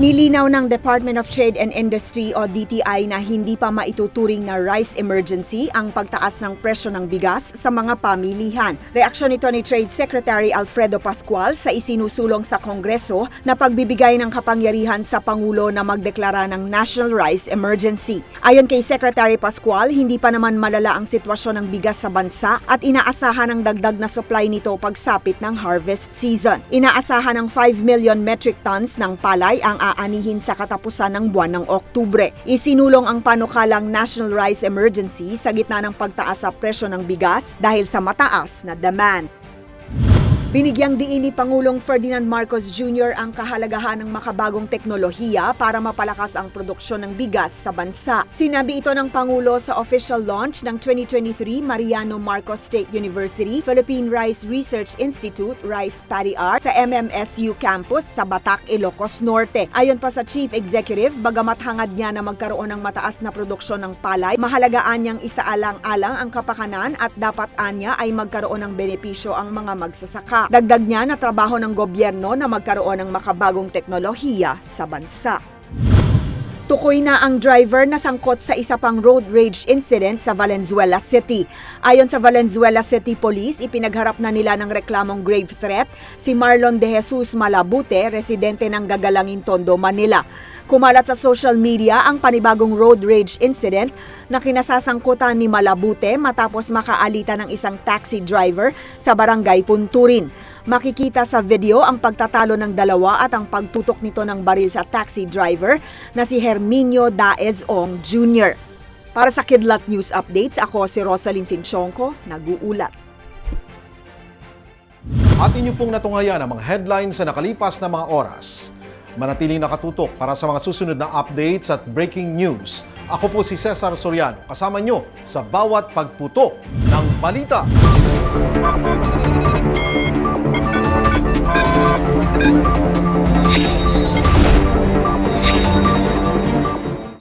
Nilinaw ng Department of Trade and Industry o DTI na hindi pa maituturing na rice emergency ang pagtaas ng presyo ng bigas sa mga pamilihan. Reaksyon nito ni Trade Secretary Alfredo Pascual sa isinusulong sa Kongreso na pagbibigay ng kapangyarihan sa Pangulo na magdeklara ng National Rice Emergency. Ayon kay Secretary Pascual, hindi pa naman malala ang sitwasyon ng bigas sa bansa at inaasahan ng dagdag na supply nito pagsapit ng harvest season. Inaasahan ng 5 million metric tons ng palay ang aanihin sa katapusan ng buwan ng Oktubre. Isinulong ang panukalang National Rice Emergency sa gitna ng pagtaas sa presyo ng bigas dahil sa mataas na demand. Binigyang diin ni Pangulong Ferdinand Marcos Jr. ang kahalagahan ng makabagong teknolohiya para mapalakas ang produksyon ng bigas sa bansa. Sinabi ito ng Pangulo sa official launch ng 2023 Mariano Marcos State University Philippine Rice Research Institute Rice Paddy Art sa MMSU campus sa Batac, Ilocos Norte. Ayon pa sa Chief Executive, bagamat hangad niya na magkaroon ng mataas na produksyon ng palay, mahalagaan niyang isaalang-alang ang kapakanan at dapat anya ay magkaroon ng benepisyo ang mga magsasaka. Dagdag niya na trabaho ng gobyerno na magkaroon ng makabagong teknolohiya sa bansa. Tukoy na ang driver na sangkot sa isa pang road rage incident sa Valenzuela City. Ayon sa Valenzuela City Police, ipinagharap na nila ng reklamong grave threat si Marlon De Jesus Malabute, residente ng Gagalangin Tondo, Manila. Kumalat sa social media ang panibagong road rage incident na kinasasangkutan ni Malabute matapos makaalita ng isang taxi driver sa barangay Punturin. Makikita sa video ang pagtatalo ng dalawa at ang pagtutok nito ng baril sa taxi driver na si Herminio Daez Ong Jr. Para sa Kidlat News Updates, ako si Rosalyn Sinchonko, nag-uulat. at inyo pong natungayan ang mga headlines sa nakalipas na mga oras. Manatiling nakatutok para sa mga susunod na updates at breaking news. Ako po si Cesar Soriano, kasama nyo sa bawat pagputok ng balita. Thank you.